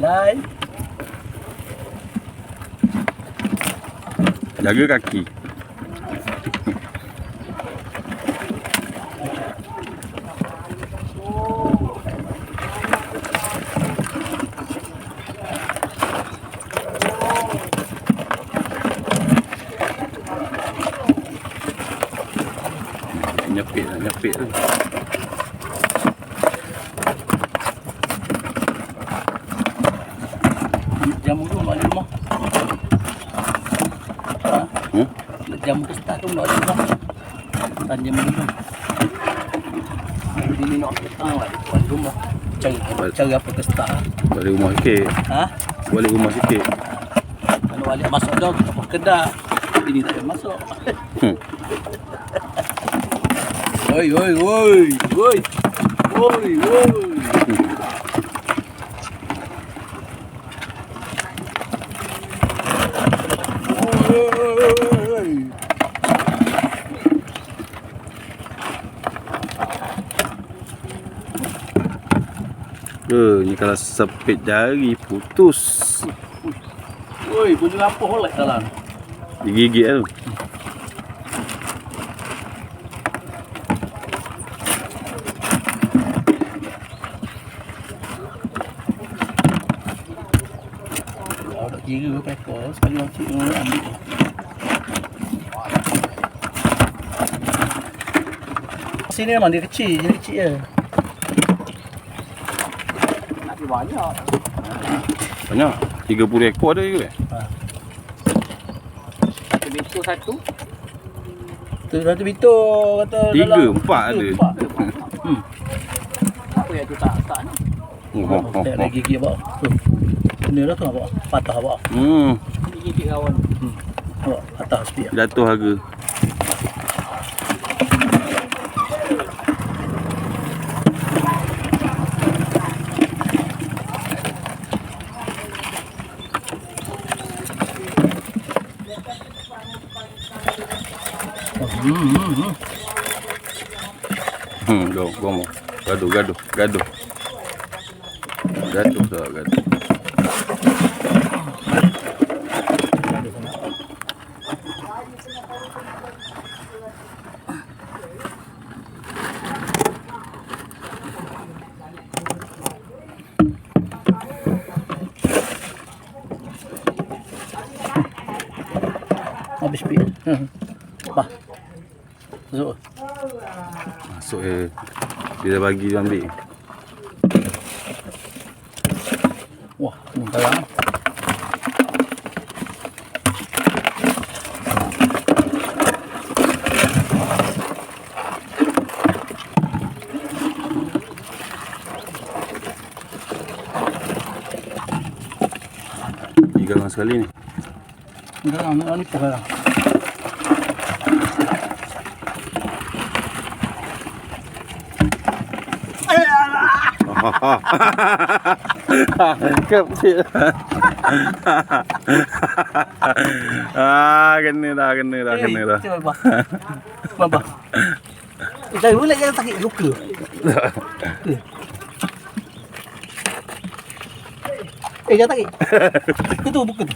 Lai. Jaga kaki. Nyepit nyepit tu. Hmm? Jamu ke start tu mak di rumah. Dan jamu tu. Jadi ni nak petang lah. Rumah. Cari, cari apa ke start. Balik rumah sikit. Ha? Balik rumah sikit. Kalau balik masuk dah, kedak. Ini tak ada masuk. Hmm. Oi, oi, oi, oi. Oi, oi. Oi. Eh, ni kalau sepit jari putus. Oi, bunyi apa holek dalam? Digigit tu. Kira pekor. Sekali orang ambil. Sini memang dia kecil, dia kecil je. Banyak. Banyak. 30 ekor ada juga. Satu bitur satu. Tu satu bitur kata Tiga, dalam- empat tiga, ada. Empat. Hmm. Apa yang tu tak tak ni? Oh, oh, oh, oh. lagi gigi apa? Tu. Ini dah tu apa? Patah apa? Hmm, Gigi kawan. Hmm. Apa? Patah sikit. jatuh harga. Hmm, hmm, mo. Gaduh, gaduh, gaduh. Gaduh tak, gaduh. Habis pi. Hmm. Bah. Masuk. Masuk eh. Dia dah bagi dia ambil. Wah, ni kalah. Tiga sekali ni. Ni เกือบผิดอ่ากันนี่ละกันนี่ละกันนี่ละ Baba. Baba. Ikaw wala yan sakit luka. Eh, jangan sakit. Itu bukan.